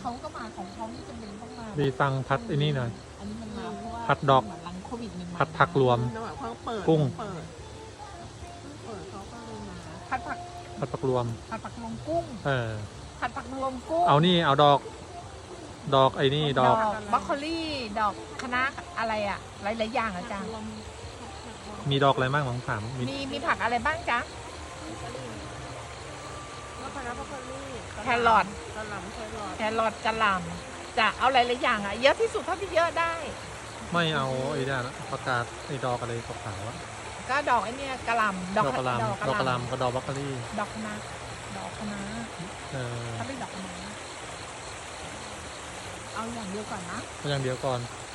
เขาก็มาของเขานี่จำเป็นต้องมาดีสั่งพัดไอ้นี่หน่อย อันนี้มันมาเพราะว่าผัดดอก เหมืนหลังโควิดมันมาผัดผักรวมระหว่างเขาเปิดกุ้ง เปิดเปิดเขาก็เลยมาผัดผักผัดผักรวม ผัดผักรวมกุ้ง เออ ผัดผักรวมกุ้งเอานี่เอาดอก ดอกไอ้นี่ดอกบรอกโคลี่ดอกคะน้าอะไรอะหลายๆอย่างอะจ๊ะรวมมีดอกอะไรบ้างผมถามมีมีมีผักอะไรบ้างจ๊ะ แล้วคณะพักลี่แครอทก ระหล่ำแครอทแครอทกะหล่ำจะเอาหลายๆอย่างอะเยอะที่สุดเท่าที่เยอะได้ ไม่เอาไอ้นี่นะประกาศไอ้ดอกอะไรขาวๆอะก็ดอกไอ้เนี่ยกะหล่ำดอกกระหลำดอกกระหลำกับดอกบล็อกโคลี่ดอกคะน้าดอกคะน้าเออถ้าเป็นดอกคะน้าเอาอย่างเดียวก่อนนะ ก็อย่างเดียวก่อนเ